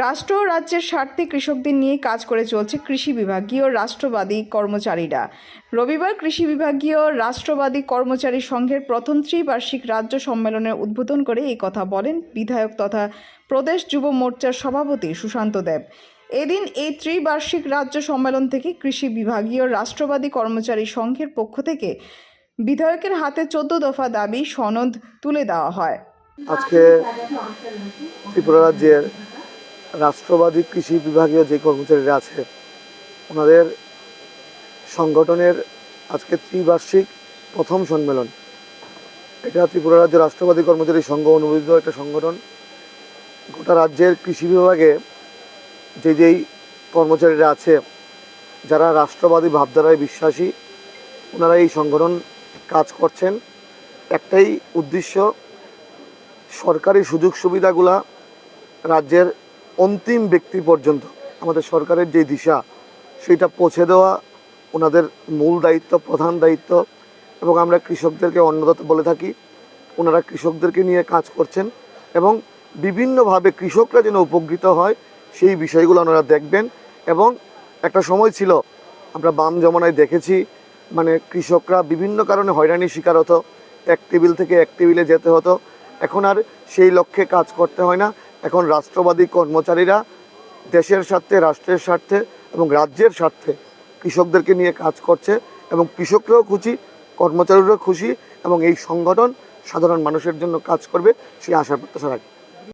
রাষ্ট্র ও রাজ্যের স্বার্থে কৃষকদের নিয়ে কাজ করে চলছে কৃষি বিভাগীয় রাষ্ট্রবাদী কর্মচারীরা। রবিবার কৃষি বিভাগীয় রাষ্ট্রবাদী কর্মচারী সংঘের প্রথম ত্রিবার্ষিক রাজ্য সম্মেলনের উদ্বোধন করে এই কথা বলেন বিধায়ক তথা প্রদেশ যুব মোর্চার সভাপতি সুশান্ত দেব। এদিন এই ত্রিবার্ষিক রাজ্য সম্মেলন থেকে কৃষি বিভাগীয় রাষ্ট্রবাদী কর্মচারী সংঘের পক্ষ থেকে বিধায়কের হাতে চোদ্দ দফা দাবি সনদ তুলে দেওয়া হয়। আজকে ত্রিপুরা রাজ্যের রাষ্ট্রবাদী কৃষি বিভাগীয় যে কর্মচারীরা আছে, ওনাদের সংগঠনের আজকে ত্রিবার্ষিক প্রথম সম্মেলন। এটা ত্রিপুরা রাজ্যের রাষ্ট্রবাদী কর্মচারী সংঘ অনুমোদিত একটা সংগঠন। গোটা রাজ্যের কৃষি বিভাগে যে যেই কর্মচারীরা আছে, যারা রাষ্ট্রবাদী ভাবধারায় বিশ্বাসী, ওনারা এই সংগঠন কাজ করছেন। একটাই উদ্দেশ্য, সরকারি সুযোগ সুবিধাগুলা রাজ্যের অন্তিম ব্যক্তি পর্যন্ত আমাদের সরকারের যে দিশা, সেটা পৌঁছে দেওয়া ওনাদের মূল দায়িত্ব, প্রধান দায়িত্ব। এবং আমরা কৃষকদেরকে অন্নদাতা বলে থাকি, ওনারা কৃষকদেরকে নিয়ে কাজ করছেন এবং বিভিন্নভাবে কৃষকরা যেন উপকৃত হয়, সেই বিষয়গুলো ওনারা দেখবেন। এবং একটা সময় ছিল, আমরা বাম জমানায় দেখেছি মানে কৃষকরা বিভিন্ন কারণে হয়রানির শিকার হতো। এক টেবিল থেকে এক টেবিলে যেতে হতো। এখন আর সেই লক্ষ্যে কাজ করতে হয় না। এখন রাষ্ট্রবাদী কর্মচারীরা দেশের স্বার্থে, রাষ্ট্রের স্বার্থে এবং রাজ্যের স্বার্থে কৃষকদেরকে নিয়ে কাজ করছে এবং কৃষকরাও খুশি, কর্মচারীরাও খুশি এবং এই সংগঠন সাধারণ মানুষের জন্য কাজ করবে, সেই আশা প্রত্যাশা রাখি।